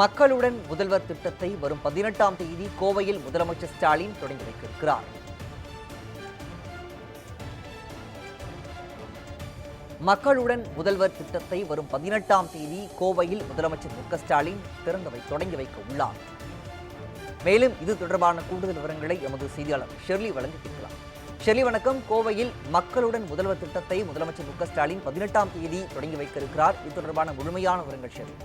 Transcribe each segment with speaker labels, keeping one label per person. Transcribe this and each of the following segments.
Speaker 1: மக்களுடன் முதல்வர் திட்டத்தை வரும் பதினெட்டாம் தேதி கோவையில் முதலமைச்சர் ஸ்டாலின் தொடங்கி வைக்க மக்களுடன் முதல்வர் திட்டத்தை வரும் பதினெட்டாம் தேதி கோவையில் முதலமைச்சர் மு ஸ்டாலின் திறந்து வை தொடங்கி வைக்க உள்ளார். மேலும் இது தொடர்பான கூடுதல் விவரங்களை எமது செய்தியாளர் ஷெர்லி வழங்க கேட்கலாம் ஷெர்லி வணக்கம். கோவையில் மக்களுடன் முதல்வர் திட்டத்தை முதலமைச்சர் மு ஸ்டாலின் பதினெட்டாம் தேதி தொடங்கி வைக்க இருக்கிறார் இது தொடர்பான முழுமையான விவரங்கள் ஷெர்லி.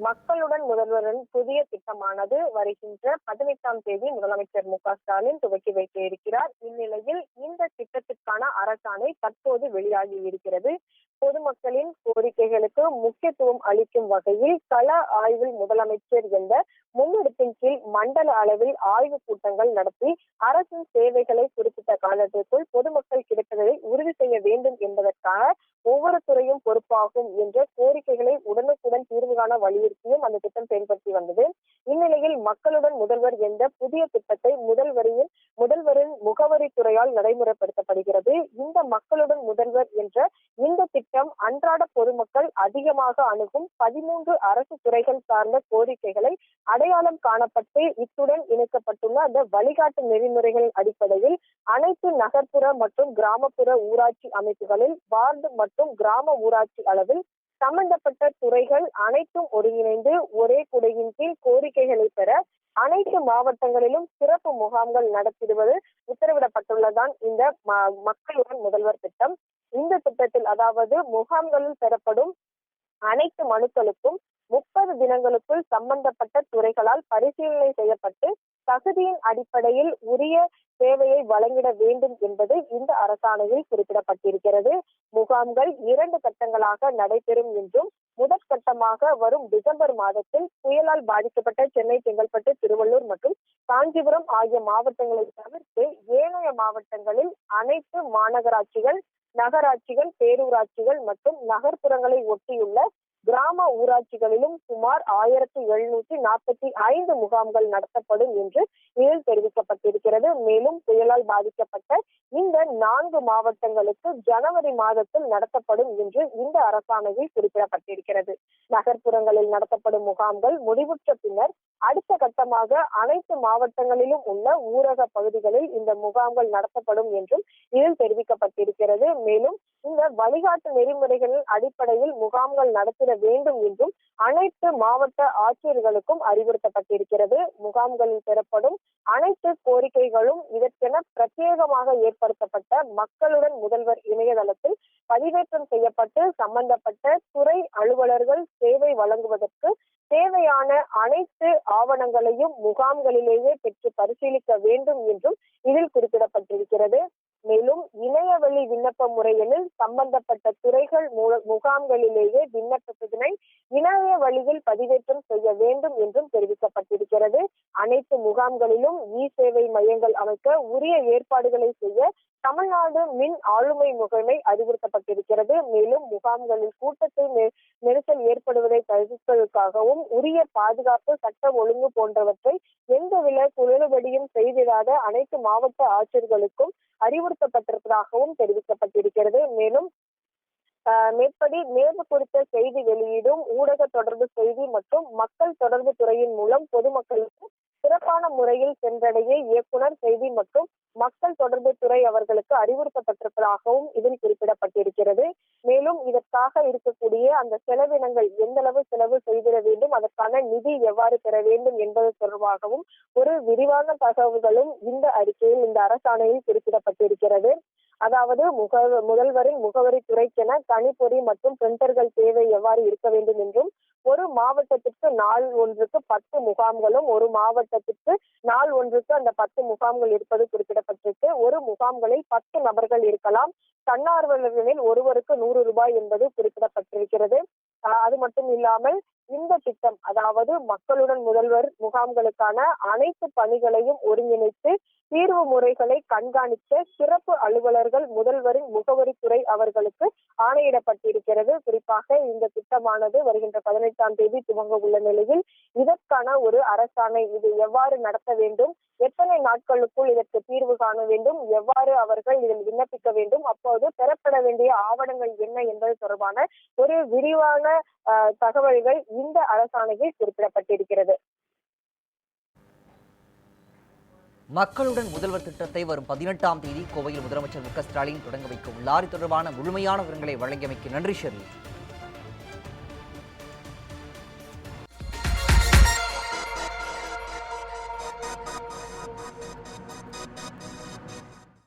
Speaker 2: மக்களுடன் முதல்வரின் புதிய திட்டமானது வருகின்ற பதினெட்டாம் தேதி முதலமைச்சர் மு க ஸ்டாலின் துவக்கி வைக்க இருக்கிறார். இந்நிலையில் இந்த திட்டத்திற்கான அரசாணை தற்போது வெளியாகி இருக்கிறது. பொதுமக்களின் கோரிக்கைகளுக்கு முக்கியத்துவம் அளிக்கும் வகையில் கள ஆய்வில் முதலமைச்சர் என்ற முன்னெடுப்பின் கீழ் மண்டல அளவில் ஆய்வு கூட்டங்கள் நடத்தி அரசின் சேவைகளை குறிப்பிட்ட காலத்திற்குள் பொதுமக்கள் கிடைப்பதை உறுதி செய்ய வேண்டும் என்பதற்காக ஒவ்வொரு துறையும் பொறுப்பாகும் என்ற கோரிக்கைகளை உடனுக்குடன் தீர்வு காண வலியுறுத்தியும் அந்த திட்டம் செயல்படுத்தி வந்தது. இந்நிலையில் மக்களுடன் முதல்வர் என்ற புதிய திட்டத்தை முதல் வரியில் முதல் முகவரி துறையால் நடைமுறைப்படுத்தப்படுகிறது. இந்த மக்களுடன் முதல்வர் என்ற இந்த திட்டம் அன்றாட பொதுமக்கள் அதிகமாக அணுகும் பதிமூன்று அரசு துறைகள் சார்ந்த கோரிக்கைகளை அடையாளம் காணப்பட்டு இத்துடன் இணைக்கப்பட்டுள்ள அந்த வழிகாட்டு நெறிமுறைகளின் அடிப்படையில் அனைத்து நகர்ப்புற மற்றும் கிராமப்புற ஊராட்சி அமைப்புகளில் வார்டு மற்றும் கிராம ஊராட்சி அளவில் சம்பந்தப்பட்ட துறைகள் அனைத்தும் ஒருங்கிணைந்து ஒரே குடையின் கீழ் கோரிக்கைகளை பெற அனைத்து மாவட்டங்களிலும் சிறப்பு முகாம்கள் நடத்திடுவது உத்தரவிடப்பட்டுள்ளதான் இந்த மக்களுடன் முதல்வர் திட்டம். இந்த திட்டத்தில் அதாவது முகாம்களில் பெறப்படும் அனைத்து மனுக்களுக்கும் முப்பது தினங்களுக்குள் சம்பந்தப்பட்ட துறைகளால் பரிசீலனை செய்யப்பட்டு தகுதியின் அடிப்படையில் உரிய சேவையை வழங்கிட வேண்டும் என்பது இந்த அரசாணையில் குறிப்பிடப்பட்டிருக்கிறது. முகாம்கள் இரண்டு கட்டங்களாக நடைபெறும் என்றும் முதற்கட்டமாக வரும் டிசம்பர் மாதத்தில் புயலால் பாதிக்கப்பட்ட சென்னை செங்கல்பட்டு திருவள்ளூர் மற்றும் காஞ்சிபுரம் ஆகிய மாவட்டங்களை தவிர்த்து ஏனைய மாவட்டங்களில் அனைத்து மாநகராட்சிகள் நகராட்சிகள் பேரூராட்சிகள் மற்றும் நகர்ப்புறங்களை ஒட்டியுள்ள கிராம ஊராட்சிகளிலும் சுமார் ஆயிரத்தி எழுநூற்றி நாற்பத்தி ஐந்து முகாம்கள் நடத்தப்படும் என்று இதில் தெரிவிக்கப்பட்டிருக்கிறது. மேலும் புயலால் பாதிக்கப்பட்ட இந்த நான்கு மாவட்டங்களுக்கு ஜனவரி மாதத்தில் நடத்தப்படும் என்று இந்த அரசாணையில் குறிப்பிடப்பட்டிருக்கிறது. நகர்ப்புறங்களில் நடத்தப்படும் முகாம்கள் முடிவுற்ற பின்னர் அடுத்த கட்டமாக அனைத்து மாவட்டங்களிலும் உள்ள ஊரக பகுதிகளில் இந்த முகாம்கள் நடத்தப்படும் என்றும் இதில் தெரிவிக்கப்பட்டிருக்கிறது. மேலும் இந்த வழிகாட்டு நெறிமுறைகளின் அடிப்படையில் முகாம்கள் நடத்திட வேண்டும் என்றும் அனைத்து மாவட்ட ஆட்சியர்களுக்கும் அறிவுறுத்தப்பட்டிருக்கிறது. முகாம்களில் பெறப்படும் அனைத்து கோரிக்கைகளும் இதற்கென பிரத்யேகமாக ஏற்படுத்தப்பட்ட மக்களுடன் முதல்வர் இணையதளத்தில் பதிவேற்றம் செய்யப்பட்டு சம்பந்தப்பட்ட துறை அலுவலர்கள் சேவை வழங்குவதற்கு தேவையான அனைத்து ஆவணங்களையும் முகாம்களிலேயே பெற்று பரிசீலிக்க வேண்டும் என்றும் இதில் குறிப்பிடப்பட்டிருக்கிறது. இணையவழி விண்ணப்ப முறையில் சம்பந்தப்பட்ட துறைகள் முகாம்களிலேயே விண்ணப்பத்தினை இணைய வழியில் பதிவேற்றம் செய்ய வேண்டும் என்றும் தெரிவிக்கப்பட்டிருக்கிறது. அனைத்து முகாம்களிலும் இ சேவை மையங்கள் அமைக்க உரிய ஏற்பாடுகளை செய்ய தமிழ்நாடு மின் ஆளுமை முகமை அறிவுறுத்தப்பட்டிருக்கிறது. மேலும் முகாம்களில் கூட்டத்தை நெரிசல் ஏற்படுவதை தவிர்ப்பதற்காகவும் உரிய பாதுகாப்பு சட்டம் ஒழுங்கு போன்றவற்றை எந்தவித குளறுபடியும் செய்திடாத அனைத்து மாவட்ட ஆட்சியர்களுக்கும் அறிவுறுத்தப்பட்டிருப்பதாகவும் தெரிவிக்கப்பட்டிருக்கிறது. மேலும் ஆஹ் மேற்படி நேர்வு குறித்த செய்தி வெளியீடும் ஊடக தொடர்பு செய்தி மற்றும் மக்கள் தொடர்பு துறையின் மூலம் பொதுமக்களுக்கு சிறப்பான முறையில் சென்றடைய இயக்குனர் செய்தி மற்றும் மக்கள் தொடர்பு துறை அவர்களுக்கு அறிவுறுத்தப்பட்டிருப்பதாகவும் இதில் குறிப்பிடப்பட்டிருக்கிறது. மேலும் இதற்காக இருக்கக்கூடிய அந்த செலவினங்கள் எந்த அளவு செலவு செய்திட வேண்டும் அதற்கான நிதி எவ்வாறு பெற வேண்டும் என்பது தொடர்பாகவும் ஒரு விரிவான தகவல்களும் இந்த அறிக்கையில் இந்த அரசாணையில் குறிப்பிடப்பட்டிருக்கிறது. அதாவது முக முதல்வரின் முகவரி துறைக்கென கணிப்பொறி மற்றும் பிரிண்டர்கள் தேவை எவ்வாறு இருக்க வேண்டும் என்றும் ஒரு மாவட்டத்திற்கு நாள் ஒன்றுக்கு பத்து முகாம்களும் ஒரு மாவட்டத்திற்கு நாள் ஒன்றுக்கு அந்த பத்து முகாம்கள் இருப்பது குறிப்பிடப்பட்டிருக்கு. ஒரு முகாம்களில் பத்து நபர்கள் இருக்கலாம். தன்னார்வலர்களில் ஒருவருக்கு நூறு ரூபாய் என்பது குறிப்பிடப்பட்டிருக்கிறது. அது மட்டும் இல்லாமல் இந்த திட்டம் அதாவது மக்களுடன் முதல்வர் முகாம்களுக்கான அனைத்து பணிகளையும் ஒருங்கிணைத்து தீர்வு முறைகளை கண்காணிக்க சிறப்பு அலுவலர்கள் முதல்வரின் முகவரித்துறை அவர்களுக்கு ஆணையிடப்பட்டிருக்கிறது. குறிப்பாக இந்த திட்டமானது வருகின்ற பதினெட்டாம் தேதி துவங்க உள்ள நிலையில் இதற்கான ஒரு அரசாணை இது எவ்வாறு நடத்த வேண்டும் எத்தனை நாட்களுக்குள் இதற்கு தீர்வு காண வேண்டும் எவ்வாறு அவர்கள் இதில் விண்ணப்பிக்க வேண்டும் அப்போது பெறப்பட வேண்டிய ஆவணங்கள் என்ன என்பது தொடர்பான ஒரு விரிவான அஹ், தகவல்கள் இந்த அரசாணையில் குறிப்பிடப்பட்டிருக்கிறது.
Speaker 1: மக்களுடன் முதல்வர் திட்டத்தை வரும் பதினெட்டாம் தேதி கோவையில் முதலமைச்சர் மு க ஸ்டாலின் தொடங்க வைக்க உள்ளார். தொடர்பான முழுமையான விவரங்களை வழங்கியமைக்கு நன்றி ஷெர்லி